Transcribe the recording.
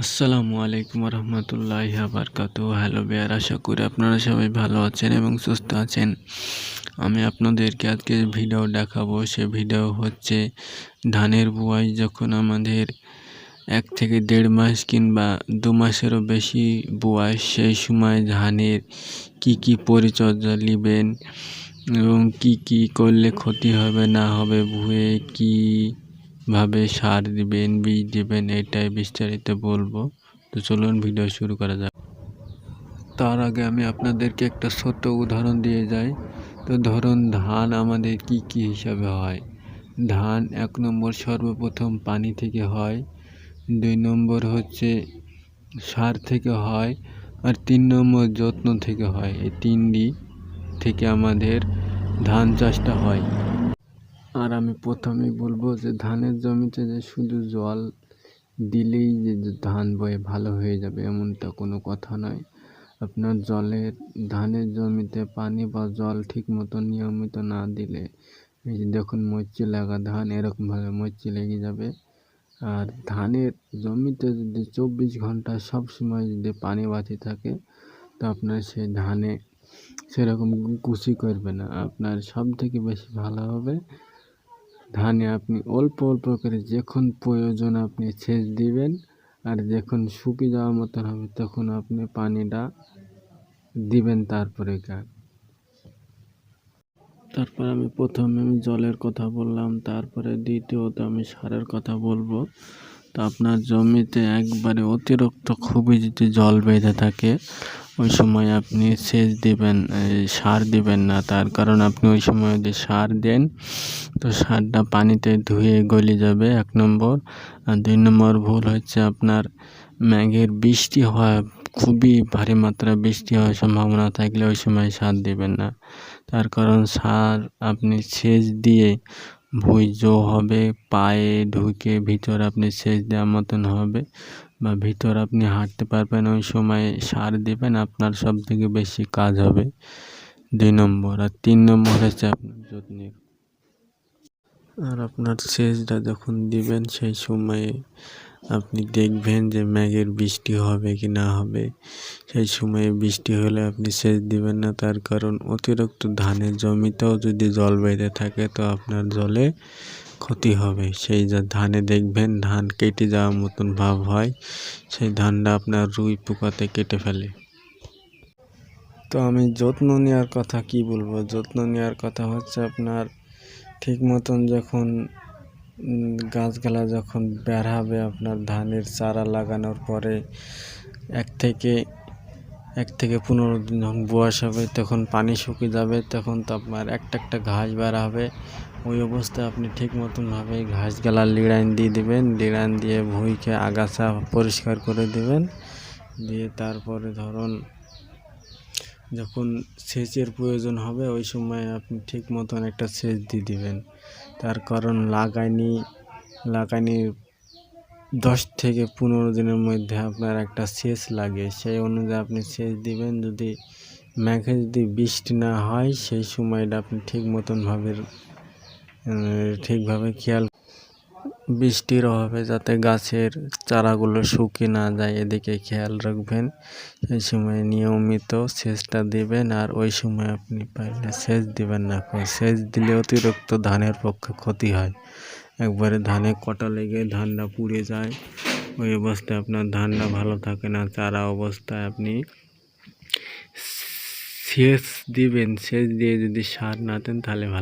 আসসালামু আলাইকুম রহমতুল্লাহ বারকাত hello bear আশা করি আপনারা সবাই ভালো আছেন এবং সুস্থ আছেন। আমি আপনাদেরকে আজকে ভিডিও দেখাবো। সে ভিডিও হচ্ছে ধানের বুয়াই যখন আমাদের এক থেকে দেড় মাস কিংবা দু মাসেরও বেশি বুয়াই, সেই সময় ধানের কি কি পরিচর্যা নেবেন এবং কি কি করলে ক্ষতি হবে, না হবে, ভুয়ে কি ভাবে সার দিবেন, বীজ দিবেন, এটাই বিস্তারিত বলব। তো চলুন ভিডিও শুরু করা যাক। তার আগে আমি আপনাদেরকে একটা ছোট্ট উদাহরণ দিয়ে যাই। তো ধরুন, ধান আমাদের কি কি হিসাবে হয়? ধান এক নম্বর সর্বপ্রথম পানি থেকে হয়, দুই নম্বর হচ্ছে সার থেকে হয়, আর তিন নম্বর যত্ন থেকে হয়। এই তিনটি থেকে আমাদের ধান চাষটা হয়। আর আমি প্রথমেই বলব যে ধানের জমিতে যে শুধু জল দিলেই যে ধান বয়ে ভালো হয়ে যাবে এমনটা কোনো কথা নয়। আপনার জলের, ধানের জমিতে পানি বা জল ঠিক মতো নিয়মিত না দিলে, এই যে দেখুন মরচি লাগা ধান এরকমভাবে মরচি লেগে যাবে। আর ধানের জমিতে যদি চব্বিশ ঘণ্টা সব সময় যদি পানি বাতি থাকে, তো আপনার সেই ধানে সেরকম কুশি করবে না। আপনার সব থেকে বেশি ভালো হবে ধানে আপনি অল্প অল্প করে যখন প্রয়োজন আপনি সেচ দিবেন আর যখন শুকিয়ে যাওয়ার মতন হবে তখন আপনি পানিটা দিবেন তারপরে গাছ। তারপর আমি প্রথমে আমি জলের কথা বললাম, তারপরে দ্বিতীয়ত আমি সারের কথা বলব। তো আপনার জমিতে একবারে অতিরিক্ত খুবই যদি জল বেঁধে থাকে, ওই সময় আপনি সেচ দিবেন সার দিবেন না। তার কারণ আপনি ওই সময় যদি সার দেন, তো সারটা পানিতে ধুয়ে গলে যাবে, এক নম্বর। আর দুই নম্বর ভুল হচ্ছে আপনার ম্যাঘের বৃষ্টি হওয়া, খুবই ভারী মাত্রায় বৃষ্টি হওয়ার সম্ভাবনা থাকলে ওই সময় সার দেবেন না। তার কারণ সার আপনি সেচ দিয়ে ভুইজ হবে, পায়ে ঢুকে ভিতর আপনি সেচ দেওয়ার মতন হবে বা ভিতর আপনি হাঁটতে পারবেন, ওই সময় সার দেবেন, আপনার সব থেকে বেশি কাজ হবে। দুই নম্বর আর তিন নম্বর হচ্ছে আপনার যত্নের। আর আপনার সেচটা যখন দিবেন সেই সময়ে আপনি দেখবেন যে ম্যাগের বৃষ্টি হবে কি না হবে। সেই সময়ে বৃষ্টি হলে আপনি সেচ দিবেন না। তার কারণ অতিরিক্ত ধানের জমিতেও যদি জল বেঁধে থাকে, তো আপনার জলে ক্ষতি হবে। সেই যা ধানে দেখবেন ধান কেটে যাওয়ার মতন ভাব হয়, সেই ধানটা আপনার রুই পোকাতে কেটে ফেলে। তো আমি যত্ন নেওয়ার কথা কি বলব? যত্ন নেওয়ার কথা হচ্ছে আপনার ঠিক মতন যখন গাছগালা যখন বের হবে আপনার ধানের চারা লাগানোর পরে এক থেকে এক থেকে পনেরো দিন যখন বয়স হবে তখন পানি শুকিয়ে যাবে, তখন তো আপনার একটা একটা ঘাস বের হবে। ওই অবস্থায় আপনি ঠিক মতনভাবে ঘাসগালা লিড়াইন দিয়ে দেবেন, লিড়াইন দিয়ে ভুঁইকে আগাছা পরিষ্কার করে দেবেন। দিয়ে তারপরে ধরুন যখন সেচের প্রয়োজন হবে, ওই সময় আপনি ঠিক মতন একটা সেচ দিয়ে দিবেন। তার কারণ লাগাইনি লাগাইনি দশ থেকে পনেরো দিনের মধ্যে আপনার একটা সেচ লাগে। সেই অনুযায়ী আপনি সেচ দিবেন। যদি মেঘে যদি বৃষ্টি না হয়, সেই সময়টা আপনি ঠিক মতনভাবে ঠিকভাবে খেয়াল বৃষ্টির অভাবে যাতে গাছের চারাগুলো শুকিয়ে না যায়, এদিকে খেয়াল রাখবেন। সেই সময় নিয়মিত সেচটা দেবেন আর ওই সময় আপনি পাইলে সেচ দিবেন না সেচ দিলে অতিরিক্ত ধানের পক্ষে ক্ষতি হয়। একবারে ধানে কটা লেগে ধানটা পুড়ে যায়, ওই অবস্থায় আপনার ধানটা ভালো থাকে না, চারা অবস্থায় আপনি সেচ দিবেন। সেচ দিয়ে যদি সার না দেন তাহলে ভালো